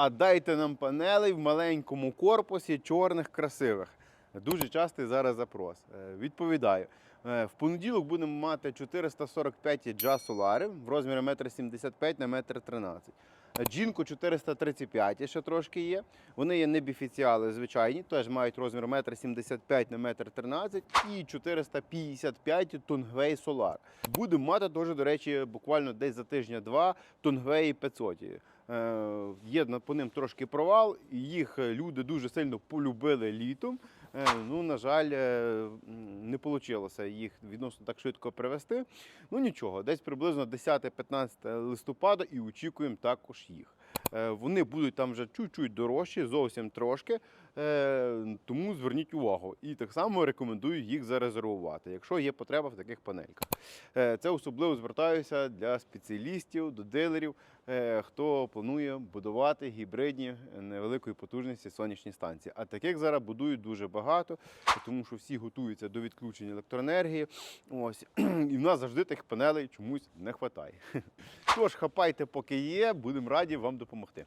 А дайте нам панелей в маленькому корпусі, чорних, красивих. Дуже частий зараз запрос. Е, Відповідаю. Е, В понеділок будемо мати 445 джа солари в розмірі 1,75 на 1,13 м. Джінко 435 ще трошки є. Вони є не біфіціали звичайні, теж мають розмір 1,75 на 1,13 м і 455 Тонгвей Солар. Будемо мати теж, до речі, буквально десь за тижня-два Тонгвей 500. Е, Є по ним трошки провал, їх е, люди дуже сильно полюбили літом. Е, Ну, на жаль, не вийшло їх відносно так швидко привезти. Ну нічого, десь приблизно 10-15 листопада і очікуємо також їх. Вони будуть там вже чуть-чуть дорожчі, зовсім трошки. Тому зверніть увагу. І так само рекомендую їх зарезервувати, якщо є потреба в таких панельках. Це особливо звертаюся для спеціалістів, до дилерів, хто планує будувати гібридні е, невеликої потужності сонячні станції. А таких зараз будують дуже багато, тому що всі готуються до відключення електроенергії. Ось і в нас завжди тих панелей чомусь не вистачає. Тож хапайте, поки є, будемо раді вам допомогти.